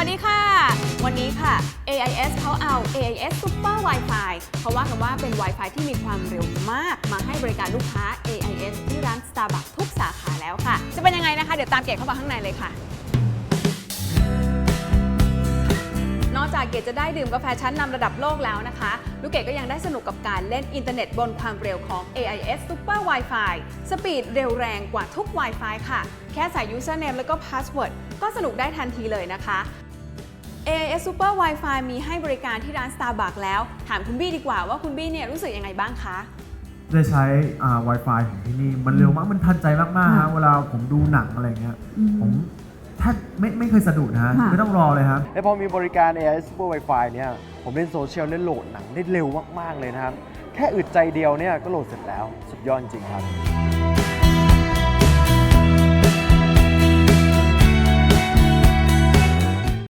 วัสดีค่ะ วันนี้ค่ะ AIS เขาเอา AIS Super Wi-Fi เขาว่ากันว่าเป็น Wi-Fi ที่มีความเร็วมาก มาให้บริการลูกค้า AIS ที่ร้าน Starbucks ทุกสาขาแล้วค่ะ จะเป็นยังไงนะคะ เดี๋ยวตามเกดเข้ามาข้างในเลยค่ะ นอกจากเกดจะได้ดื่มกาแฟชั้นนำระดับโลกแล้วนะคะ ลูกเกดก็ยังได้สนุกกับการเล่นอินเทอร์เน็ตบนความเร็วของ AIS Super Wi-Fi สปีดเร็วแรงกว่าทุก Wi-Fi ค่ะ แค่ใส่ username แล้วก็ password ก็สนุกได้ทันทีเลยนะคะ AIS Super Wi-Fi มีให้บริการที่ร้าน Starbucks แล้ว ถามคุณบี้ดีกว่าว่าคุณบี้เนี่ยรู้สึกยังไงบ้างคะ ได้ใช้อ่า Wi-Fi ของที่นี่ มันเร็วมาก มันทันใจมากๆค่ะฮะเวลาผมดูหนังอะไรเงี้ยอืมผมแทบไม่ไม่เคยสะดุดนะฮะ ค่ะ ไม่ต้องรอเลยครับ แล้วพอมีบริการ AI Super Wi-Fi เนี่ย ผมเล่นโซเชียลเล่นโหลดหนังได้เร็วมาก ๆ เลยนะครับ แค่อึดใจเดียวเนี่ยก็โหลดเสร็จแล้ว สุดยอดจริงๆครับ